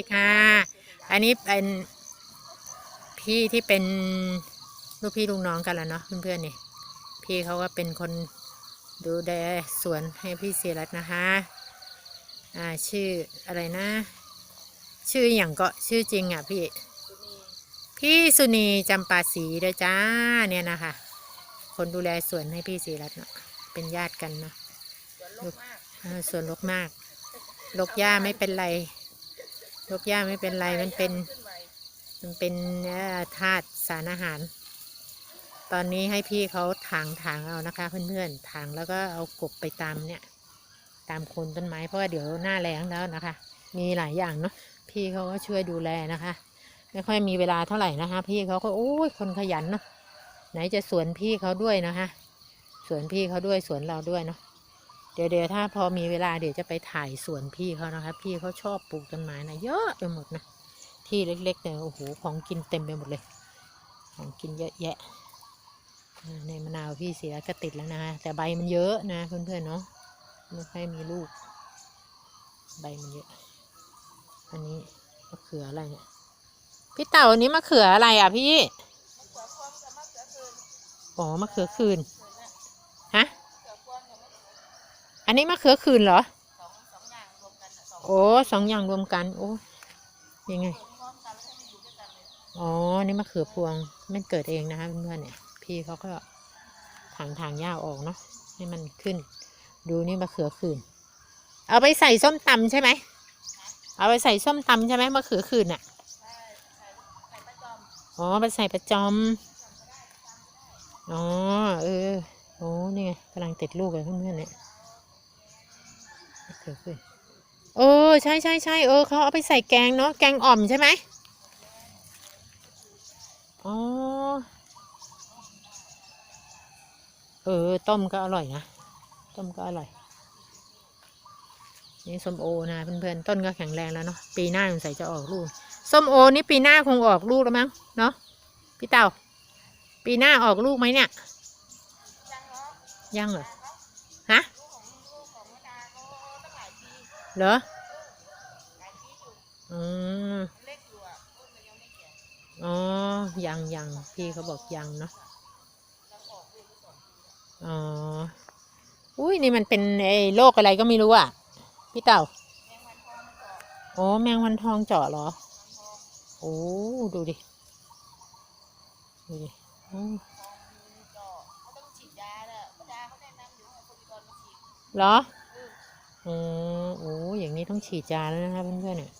ดีค่ะ อันนี้เป็นพี่ที่เป็นลูกพี่ลูกน้องกันแล้วเนาะเพื่อนๆนี่ พี่เขาก็เป็นคนดูแลสวนให้พี่เสียรัตน์นะคะ อ่าชื่ออะไรนะ ชื่ออย่างก็ชื่อจริงอะพี่ พี่สุนีจำปาศรีเด้จ้าเนี่ยนะคะ คนดูแลสวนให้พี่ศรีรัตน์เนาะเป็นญาติกันเนาะสวนลกมากสวนรกมากรกหญ้าไม่เป็นไร รกหญ้าไม่เป็นไรมันเป็น มันเป็นธาตุสารอาหาร ตอนนี้ให้พี่เขาถางถางเอานะคะ เพื่อนๆถางแล้วก็เอากบไปตามเนี่ย ตามโคนต้นไม้เพราะว่าเดี๋ยวหน้าแล้งแล้วนะคะ มีหลายอย่างเนาะพี่เขาก็ช่วยดูแลนะคะ ไม่ค่อยมีเวลาเท่าไหร่นะคะ พี่เขาก็โอ้ยคนขยันเนาะไหนจะสวนพี่เขาด้วยนะคะ สวนพี่เขาด้วยสวนเราด้วยเนาะ ดี๋ยวเดี๋ยวถ้าพอมีเวลาเดี๋ยวจะไปถ่ายสวนพี่เขานะคะ พี่เขาชอบปลูกต้นไม้นะเยอะไปหมดนะ ที่เล็กๆเนี่ยโอ้โหของกินเต็มไปหมดเลย ของกินเยอะแยะในมะนาวพี่เสียก็ติดแล้วนะแต่ใบมันเยอะนะเพื่อนๆเนาะไม่ค่อยมีลูก ใบมันเยอะ อันนี้มะเขืออะไรเนี่ยพี่เต่าอันนี้มะเขืออะไรอะพี่อ๋อมะเขือคืน คืนน่ะ ฮะ มะเขือพวงกับมะเขื อันนี้มะเขือคืนเหรอสองสองอย่างรวมกันโอ้สองอย่างรวมกัน โอ้ยังไงอ๋อนี่มะเขือพวงมันเกิดเองนะคะเพื่อนๆเนี่ย พี่เขาก็ถางทางหญ้าออกเนาะให้มันขึ้น ดูนี่มะเขือคืน เอาไปใส่ส้มตำใช่ไหมเอาไปใส่ส้มตำใช่ไหมมะเขือคืนอะใช่ใส่ใส่ประอมอ๋อไปใส่ประจอมอ๋อเออโอ้นี่ไงกำลังติดลูกเลยเพื่อนๆเนี่ย มะเขือคืนเออใช่ใช่ใช่เออเขาเอาไปใส่แกงเนาะแกงอ่อมใช่ไหมอ๋อเออ ต้มก็อร่อยนะ ต้มก็อร่อย นี่ส้มโอนะเพื่อนๆต้นก็แข็งแรงแล้วเนาะปีหน้าสงสัยจะออกลูกส้มโอนี่ปีหน้าคงออกลูกแล้วมั้งเนาะพี่เต่า ปีหน้าออกลูกไหมเนี่ย ยังเนาะยังเหรอ เหรออืมอ๋อ ยังยังพี่เขาบอกยังเนาะ อ๋อ อุ้ยนี่มันเป็นไอ้โรคอะไรก็ไม่รู้อะ พี่เต่าโอ้แมงวันทองเจาะเหรอ โอ้ ดูดิ ดูดิเหรอ เอออืมโอ้อย่างนี้ต้องฉีดยานแล้วนะคะเพื่อนๆเนี่ย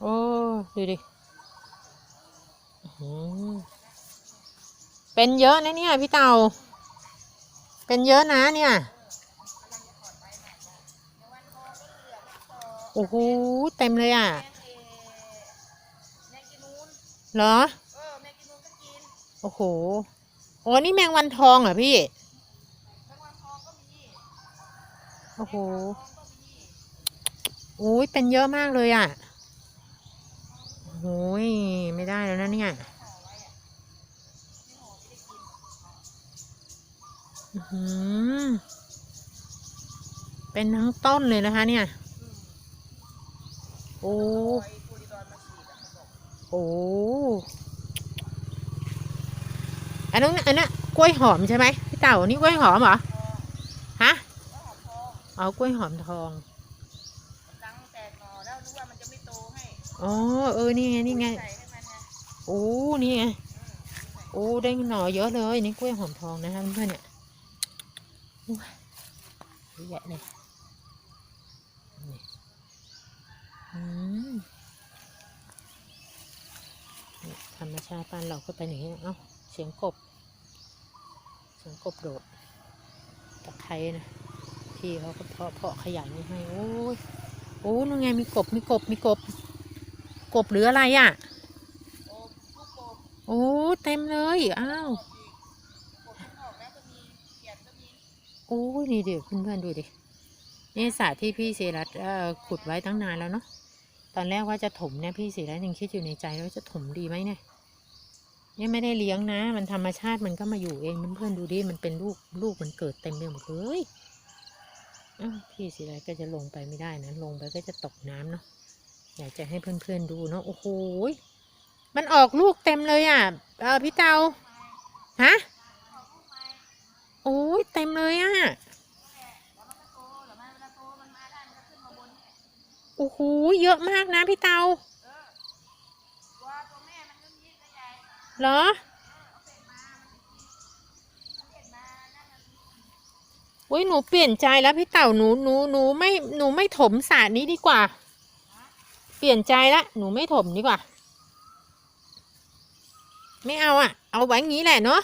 โอ้ดูดิเป็นเยอะนะเนี่ยพี่เต่าเป็นเยอะนะเนี่ยโอ้โหเต็มเลยอะเหรอโอ้โหโอ้นี่แมงวันทองเหรอพี่ แมงวันทองก็มี โอ้โหแมงวันทองก็มีอุ้ยเป็นเยอะมากเลยอะโอ้ยไม่ได้แล้วนะเนี่ยอไว้อะไม่ห่อไม่ได้กินอื้อหือเป็นทั้งต้นเลยนะคะ เนี่ย โอ้โพลิดอนมาฉีดอะเขาบอกโอ้อันนั้นอันนั้นกล้วยหอมใช่ไหมพี่เต่านี่กล้วยหอมเหรอ ทอง ฮะ แล้วหอมทอง เอากล้วยหอมทองดังแตกหน่อแล้วรู้ว่ามันจะไม่โตให้อ๋อเออนี่ไงนี่ไงใส่ให้มันไงโอ้นี่ไงอืมโอ้ได้หน่อเยอะเลยนี่กล้วยหอมทองนะคะเพื่อนๆเนี่ยโอ้ยเยอะแยะเลยนี่อืมนี่ธรรมชาติบ้านเราก็เป็นอย่างนี้นะเอ้าเสียงกบ เสียงกบโดดตะไคร้นะ พี่เขาก็เพาะเพาะขยายนี่ให้โอ้ยโอ้นู่นไงมีกบมีกบมีกบ กบหรืออะไรอะโอ้ลูกโป่งโอ้เต็มเลยอ้าวโอ้ยนี่เดี๋ยวเพื่อนๆดูดินี่สระที่พี่ศิรัตขุดไว้ตั้งนานแล้วเนาะตอนแรกว่าจะถมเนี่ยพี่ศิรัตยังคิดอยู่ในใจว่าจะถมดีไหมเนี่ยนี่ไม่ได้เลี้ยงนะ มันธรรมชาติมันก็มาอยู่เองเพื่อนๆดูดิมันเป็นลูกลูกมันเกิดเต็มไปหมดเลยอ้าว พี่สิไรก็จะลงไปไม่ได้นะลงไปก็จะตกน้ำเนาะอยากจะให้เพื่อนๆดูเนาะโอ้โหมันออกลูกเต็มเลยอะเออพี่เตาฮะโอ้ยเต็มเลยอะโอ้โหเยอะมากนะพี่เตาเหรอ เอาเป็ดมามันเป็ดมานั่นมัน โอ้ยหนูเปลี่ยนใจแล้วพี่เต่าหนูหนูหนูไม่หนูไม่ถมสระนี้ดีกว่า เปลี่ยนใจละหนูไม่ถมดีกว่า ไม่เอาอะ เอาไว้งี้แหละเนาะ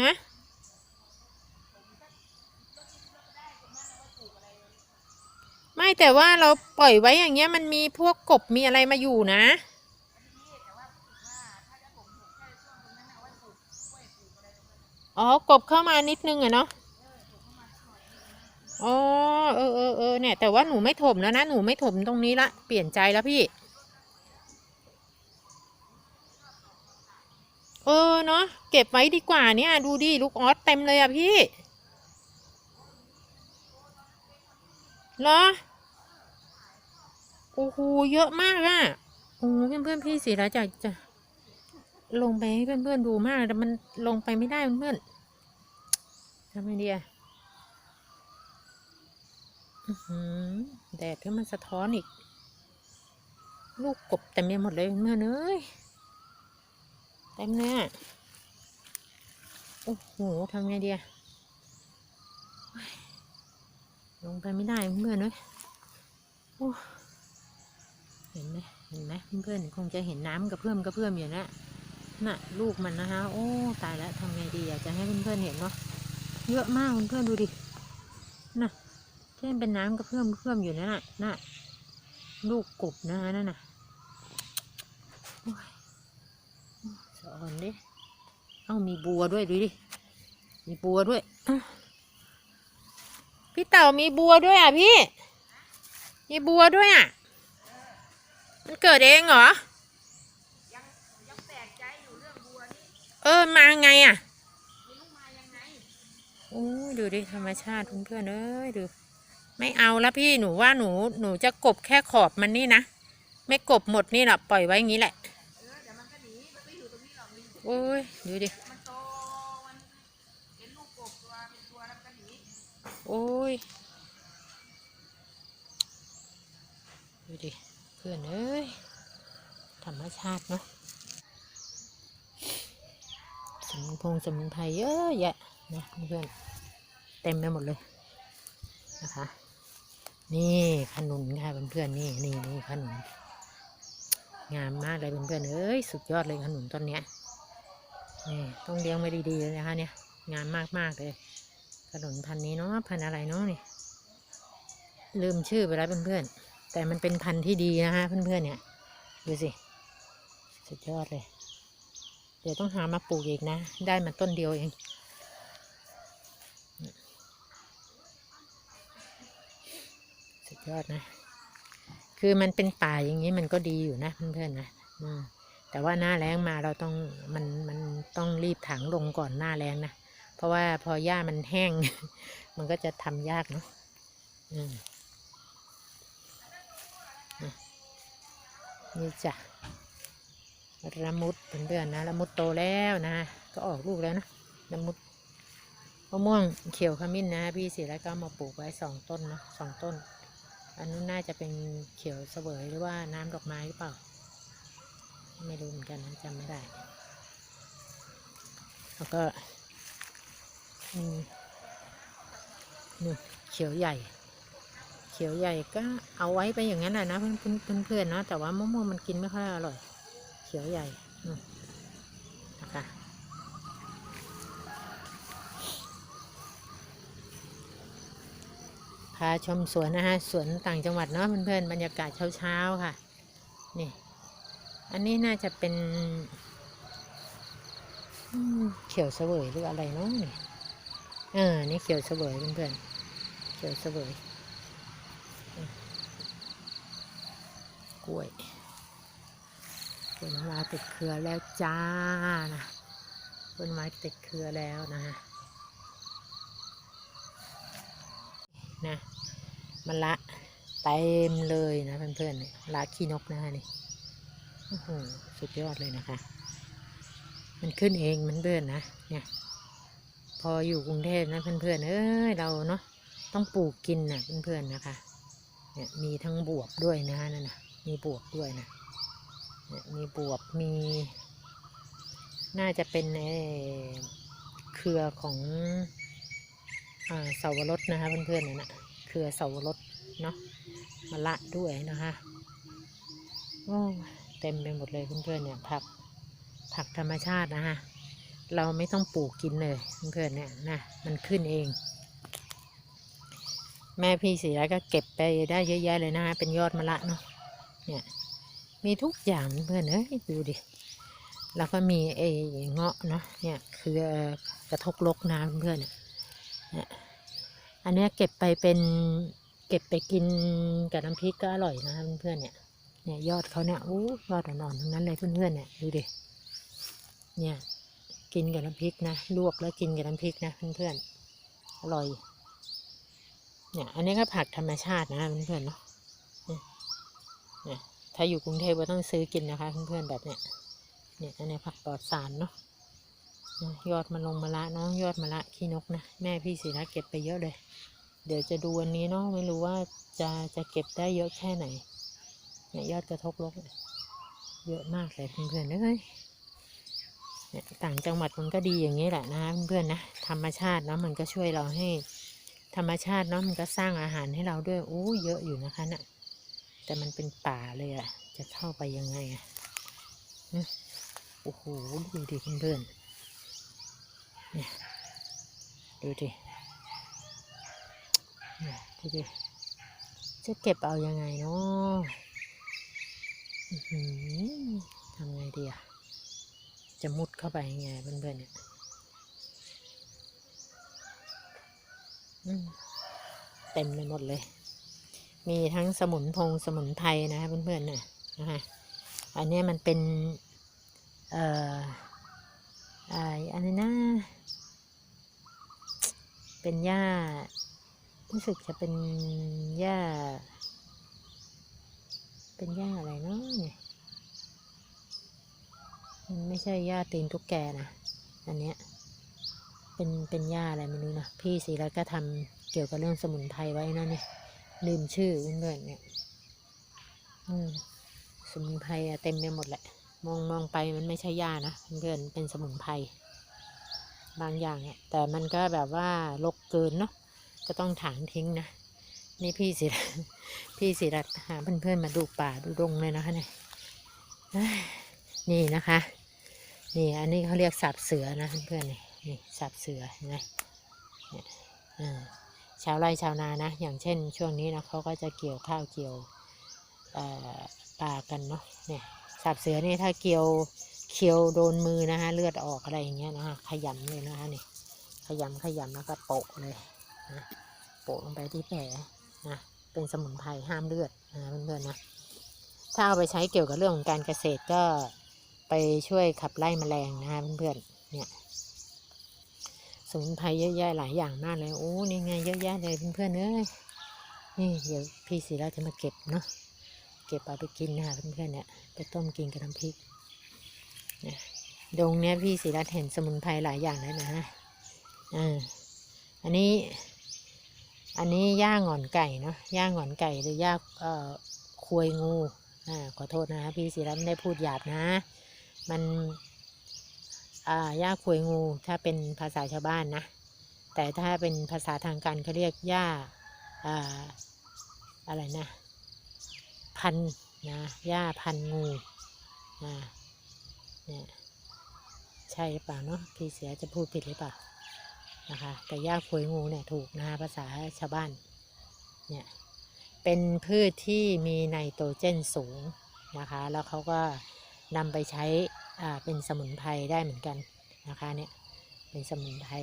ฮะไม่แต่ว่าเราปล่อยไว้อย่างเงี้ยมันมีพวกกบมีอะไรมาอยู่นะ อ๋อกบเข้ามานิดนึงอะเนาะอ๋อเออเออเออเนี่ย แต่ว่าหนูไม่ถมแล้วนะ หนูไม่ถมตรงนี้ละเปลี่ยนใจแล้วพี่ เออเนาะเก็บไว้ดีกว่าเนี่ย ดูดิลูกออสเต็มเลยอะพี่เหรอโอ้โหเยอะมากอะโอ้เพื่อนเพื่อนพี่สิแล้วจะจะลงไปให้เพื่อนเพื่อนดูมากแต่มันลงไปไม่ได้เพื่อนๆ ทำไงดีอะอื้อหือแดดก็มันสะท้อนอีก ลูกกบเต็มไปหมดเลยเพื่อนเอ้ยเต็มเลยอะโอ้โหทำไงดีอะลงไปไม่ได้เพื่อนเอ้ยโอ้เห็นไหมเห็นไหมเพื่อนๆคงจะเห็นน้ำกระเพื่อมกระเพื่อมอยู่นะ น่ะ ลูกมันนะคะ โอ้ ตายแล้วทำไงดีอยากจะให้เพื่อนๆเห็นเนาะ เยอะมากเพื่อนดูดิน่ะที่มันเป็นน้ำกระเพื่อมเพื่อมอยู่นั่นน่ะน่ะลูกกบนะคะนั่นน่ะโอ้ยสอนดิเอ้ามีบัวด้วยดูดิ มีบัวด้วย พี่เต่ามีบัวด้วยอะพี่ มีบัวด้วยอะ มันเกิดเองเหรอ เออ มาไงอะ ไม่รู้มายังไง โอ้ย ดูดิธรรมชาติเพื่อนเอ้ยดู ไม่เอาละพี่หนูว่าหนูหนูจะกบแค่ขอบมันนี่นะ ไม่กบหมดนี่หรอกปล่อยไว้อย่างนี้แหละโอ้ยดูดิเห็นลูกกบตัวเป็นตัวแล้วมันก็หนีโอ้ยดูดิเพื่อนเอ้ยธรรมชาติเนาะสมุนพงสมุนไพรเยอะแยะนะเพื่อน เต็มไปหมดเลยนะคะ นี่ขนุนค่ะเพื่อนๆนี่นี่นี่ขนุนงามมากเลยเพื่อนๆเอ้ยสุดยอดเลยขนุนต้นเนี้ยนี่ต้องเลี้ยงไว้ดีๆเลยนะคะเนี่ยงามมากๆเลยขนุนพันนี้เนาะพันอะไรเนาะนี่ลืมชื่อไปแล้วเพื่อนๆแต่มันเป็นพันธุ์ที่ดีนะคะเพื่อนๆเนี่ยดูสิสุดยอดเลย เดี๋ยวต้องหามาปลูกอีกนะ ได้มาต้นเดียวเองสุด ยอดนะ คือมันเป็นป่าอย่างนี้มันก็ดีอยู่นะเพื่อนๆนะแต่ว่าหน้าแล้งมาเราต้องมันมันต้องรีบถังลงก่อนหน้าแล้งนะ เพราะว่าพอหญ้ามันแห้ง มันก็จะทำยากเนาะอือนี่จ้ะละมุดเป็นเดือนนะละมุดโตแล้วนะ ก็ออกลูกแล้วนะละมุดมะม่วงเขียวขมิ้นนะ พี่สิแล้วก็มาปลูกไว้สองต้นเนาะสองต้น อันนู้นน่าจะเป็นเขียวเสวยหรือว่าน้ำดอกไม้หรือเปล่า ไม่รู้เหมือนกันนะจำไม่ได้ แล้วก็นู่เขียวใหญ่ เขียวใหญ่ก็เอาไว้ไปอย่างนั้นแหละนะเพื่อนเพื่อนเพื่อนๆเนาะแต่ว่ามะม่วงมันกินไม่ค่อยอร่อย เขียวใหญ่นู่นนะคะ พาชมสวนนะฮะสวนต่างจังหวัดเนาะเพื่อนๆบรรยากาศเช้าๆค่ะนี่อันนี้น่าจะเป็นเขียวเสวยหรืออะไรเนาะนี่เออนี่เขียวเสวยเพื่อนๆเขียวเสวยกล้วยกล้วยน้ำว้าติดเครือแล้วจ้านะต้นไม้ติดเครือแล้วนะฮะ นะมะละเต็มเลยนะเพื่อนๆเนี่ยมะละขี้นกนะคะนี่โอ้โหสุดยอดเลยนะคะ มันขึ้นเองมันเบื่อนนะเนี่ยพออยู่กรุงเทพนะเพื่อนๆเอ้ยเราเนาะต้องปลูกกินนะเพื่อนๆนะคะเนี่ยมีทั้งบวบด้วยนะนั่นนะมีบวบด้วยนะเนี่ยมีบวบมี น่าจะเป็นไอ้เครือของ เสาวรสนะคะเพื่อนๆเนี่ยนะเครือเสาวรสเนาะมะละด้วยนะคะโอ้เต็มไปหมดเลยเพื่อนๆเนี่ยผักผักธรรมชาตินะคะเราไม่ต้องปลูกกินเลยเพื่อนๆเนี่ยนะมันขึ้นเอง แม่พี่สีแล้วก็เก็บไปได้เยอะแยะเลยนะคะเป็นยอดมะละเนาะเนี่ยมีทุกอย่างเพื่อนเอ้ยดูดิแล้วก็มีไอ้เงาะเนาะเนี่ยคือกระทกลกน้ำเพื่อน เนี่ยอันนี้เก็บไปเป็นเก็บไปกินกับน้ำพริกก็อร่อยนะเพื่อนๆเนี่ยเนี่ยยอดเขาเนี่ยอู้ยอดอ่อนๆทั้งนั้นเลยเพื่อนๆเนี่ยดูดิเนี่ยกินกับน้ำพริกนะลวกแล้วกินกับน้ำพริกนะเพื่อนๆอร่อยเนี่ยอันนี้ก็ผักธรรมชาตินะเพื่อนๆเนาะเนี่ยถ้าอยู่กรุงเทพก็ต้องซื้อกินนะคะเพื่อนๆแบบเนี้ยเนี่ยอันนี้ผักปลอดสารเนาะ ยอดมะลงมะละเนาะยอดมะละขี้นกนะแม่พี่ศิระเก็บไปเยอะเลย เดี๋ยวจะดูวันนี้เนาะไม่รู้ว่าจะจะเก็บได้เยอะแค่ไหนเนี่ยยอดกระทบลกเยอะมากเลยเพื่อนๆเอ้ยเนี่ยต่างจังหวัดมันก็ดีอย่างนี้แหละนะเพื่อนๆนะธรรมชาติเนาะมันก็ช่วยเราให้ ธรรมชาติเนาะมันก็สร้างอาหารให้เราด้วยโอ้เยอะอยู่นะคะน่ะแต่มันเป็นป่าเลยอะจะเข้าไปยังไงอะโอ้โหดูดิเพื่อนๆ ดูดิดูดิจะเก็บเอายังไงเนาะทำไงดีอะจะมุดเข้าไปยังไงเพื่อนๆเนี่ยอืมเต็มไปหมดเลย มีทั้งสมุนพงสมุนไพรนะเพื่อนๆเนี่ยนะคะอันนี้มันเป็น เอ่อ ไออันนี้นะเป็นหญ้า รู้สึกจะเป็นหญ้า เป็นหญ้าอะไรเนาะเนี่ยมันไม่ใช่หญ้าตีนตุ๊กแกนะอันเนี้ยเป็นเป็นหญ้าอะไรไม่รู้นะพี่ศรีรัตน์ก็ทำเกี่ยวกับเรื่องสมุนไพรไว้นะเนี่ยลืมชื่อเพื่อนเนี่ย อืมสมุนไพรเต็มไปหมดแหละ มองมองไปมันไม่ใช่หญ้านะเพื่อนเป็นสมุนไพรบางอย่างเนี่ยแต่มันก็แบบว่าลกเกินเนาะก็ต้องถางทิ้งนะ นี่พี่ศิรัตพี่ศิรัตน์หาเพื่อนๆมาดูป่าดูดงเลยนะคะเนี่ยนี่นะคะ นี่อันนี้เขาเรียกสับเสือนะเพื่อนๆนี่นี่สับเสือเห็นไหมเนี่ยชาวไร่ชาวนานะ อย่างเช่นช่วงนี้นะเขาก็จะเกี่ยวข้าวเกี่ยวเอ่ากันเนาะเนี่ย สับเสือนี่ถ้าเกี่ยวเคียวโดนมือนะคะเลือดออกอะไรอย่างเงี้ยนะคะขยำเลยนะคะนี่ขยำขยำแล้วก็โปะเลยนะโปะลงไปที่แผลนะเป็นสมุนไพรห้ามเลือดนะเพื่อนๆนะถ้าเอาไปใช้เกี่ยวกับเรื่องของการเกษตรก็ไปช่วยขับไล่แมลงนะคะเพื่อนๆเนี่ยสมุนไพรเยอะแยะหลายอย่างมากเลยโอ้นี่ไงเยอะแยะเลยเพื่อนๆเอ้ยนี่เดี๋ยวพี่ศิระจะมาเก็บเนาะ เก็บเอาไปกินนะคะเพื่อนๆเนี่ยไปต้มกินกับน้ำพริกนี่ยดงเนี้ยพี่ศิรัตน์เห็นสมุนไพรหลายอย่างแล้วนะฮะอ่าอันนี้ อันนี้ย่างหงอนไก่เนาะย่างหงอนไก่หรือย่างเอ่อควยงูอ่าขอโทษนะพี่ศิรัตน์ไม่ได้พูดหยาบนะ มันอ่าย่าควยงูถ้าเป็นภาษาชาวบ้านนะ แต่ถ้าเป็นภาษาทางการเขาเรียกย่าอ่าอะไรนะ พันนะหญ้าพันงูนะเนี่ยใช่หรือเปล่าเนาะพี่เสียจะพูดผิดหรือเปล่านะคะ แต่หญ้าควยงูเนี่ยถูกนะคะภาษาชาวบ้านเนี่ยเป็นพืชที่มีไนโตรเจนสูงนะคะ แล้วเขาก็นำไปใช้อ่าเป็นสมุนไพรได้เหมือนกันนะคะเนี่ยเป็นสมุนไพร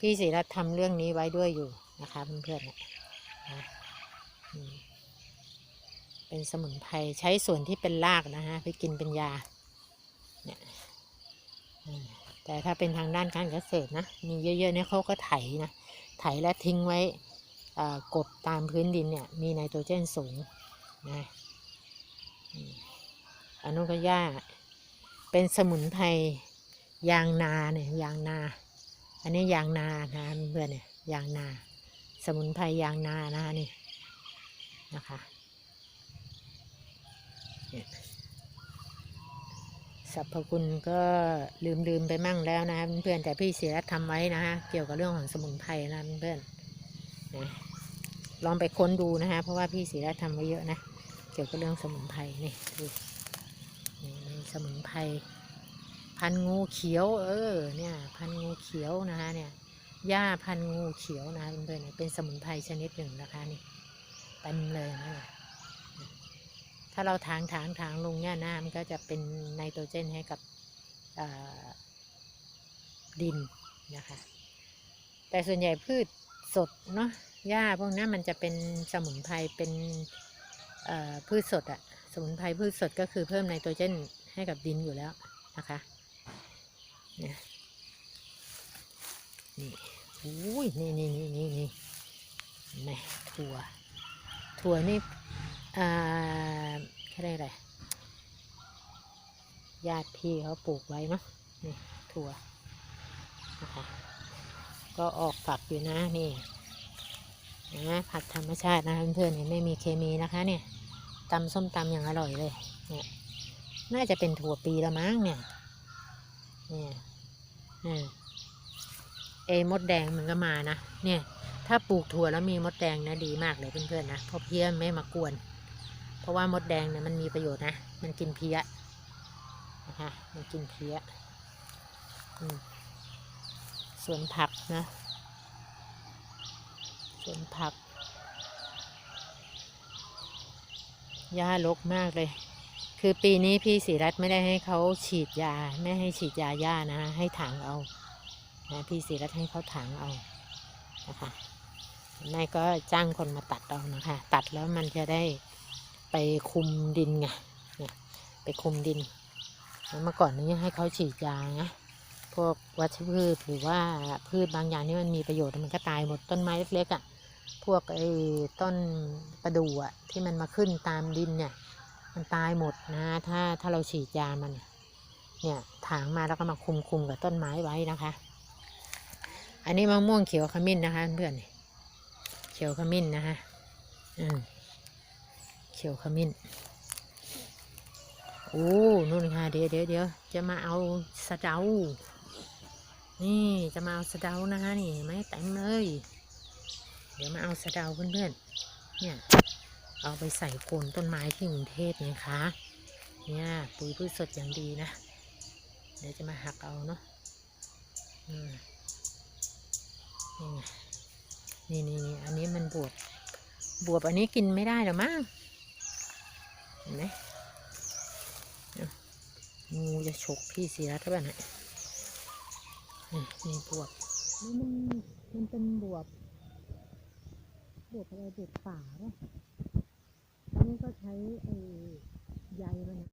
พี่ศิรัตน์ทำเรื่องนี้ไว้ด้วยอยู่นะคะเพื่อนๆเนี่ยนะ เป็นสมุนไพรใช้ส่วนที่เป็นรากนะฮะไปกินเป็นยาเนี่ยแต่ถ้าเป็นทางด้านการเกษตรนะมีเยอะๆเนี่ยเขาก็ไถนะไถแล้วทิ้งไว้กดตามพื้นดินเนี่ยมีไนโตรเจนสูงนะอันนู้นก็หญ้าเป็นสมุนไพรยางนาเนี่ยยางนา อันนี้ยางนานะเพื่อนเนี่ยยางนา สมุนไพรยางนานะคะนี่นะคะ สรรพคุณก็ลืมลืมๆไปมั่งแล้วนะคะเพื่อนแต่พี่เสียรัตทำไว้นะคะเกี่ยวกับเรื่องของสมุนไพรนะเพื่อนลองไปค้นดูนะคะเพราะว่าพี่เสียรัตทำไว้เยอะนะเกี่ยวกับเรื่องสมุนไพรนี่ดูนี่สมุนไพรพันงูเขียว เออเนี่ยพันงูเขียวนะคะเนี่ยหญ้าพันงูเขียวนะเพื่อนๆเนี่ยเป็นสมุนไพรชนิดหนึ่งนะคะนี่เต็มเลยนะเนี่ย ถ้าเราถางถางถางลงเนี่ยนะมันก็จะเป็นไนโตรเจนให้กับดินนะคะ แต่ส่วนใหญ่พืชสดเนาะหญ้าพวกนั้นมันจะเป็นสมุนไพรเป็นพืชสดอะสมุนไพรพืชสดก็คือเพิ่มไนโตรเจนให้กับดินอยู่แล้วนะคะเนี่นี่อุ้ยนี่นี่นี่นี่นี่แม่ถั่วถั่วนี่ อ่าแค่ได้ไรญาติพี่เขาปลูกไว้เนาะนี่ถั่วนะคะก็ออกฝักอยู่นะนี่นะผักธรรมชาตินะเพื่อนๆเนี่ยไม่มีเคมีนะคะเนี่ยตำส้มตำอย่างอร่อยเลยเนี่ยน่าจะเป็นถั่วปีละมั้งเนี่ยเนี่ยเอมดแดงมันก็มานะเนี่ยถ้าปลูกถั่วแล้วมีมดแดงนะดีมากเลยเพื่อนๆนะเพราะเพี้ยไม่มากวน เพราะว่ามดแดงเนี่ยมันมีประโยชน์นะ มันกินเพี้ยนะคะมันกินเพี้ยส่วนผักนะส่วนผัก หญ้ารกมากเลย คือปีนี้พี่ศรีรัตไม่ได้ให้เขาฉีดยา ไม่ให้ฉีดยาหญ้านะ ให้ถางเอานะพี่ศรีรัตให้เขาถางเอา นะคะไม่ก็จ้างคนมาตัดเอานะคะ ตัดแล้วมันจะได้ ไปคุมดินไงเนี่ยไปคุมดินแล้วเมื่อก่อนนี้ให้เขาฉีดยานะพวกวัชพืชหรือว่าพืชบางอย่างที่มันมีประโยชน์มันก็ตายหมดต้นไม้เล็กๆอะ่ะพวกไอ้ต้นประดู่อะที่มันมาขึ้นตามดินเนี่ย มันตายหมดนะถ้าถ้าเราฉีดยามันเนี่ยถางมาแล้วก็มาคุมคุมกับต้นไม้ไว้นะคะ อันนี้มะม่วงเขียวขมิ้นนะคะเพื่อนเขียวขมิ้นนะคะอืม ขียวขมิ้น โอ้ นู่นค่ะเดี๋ยวเดี๋ยวเดี๋ยวจะมาเอาสะเดา นี่จะมาเอาสะเดานะคะนี่ไหมเต็มเลย เดี๋ยวมาเอาสะเดาเพื่อนๆ เนี่ย เอาไปใส่โคนต้นไม้ที่กรุงเทพไงคะ เนี่ยปุ๋ยพืชสดอย่างดีนะ เดี๋ยวจะมาหักเอาเนาะอืมนี่ไงนี่นี่นี่อันนี้มันบวบ บวบอันนี้กินไม่ได้หรอมั้ง นไหมงูจะฉกพี่สีรัตน์หรือเปล่านี่ยนี่นี่บวบนี่มันมันเป็นบวบบวบอะไรบวบป่าป่ะอันนี้ก็ใช้ไอ้ใยมัน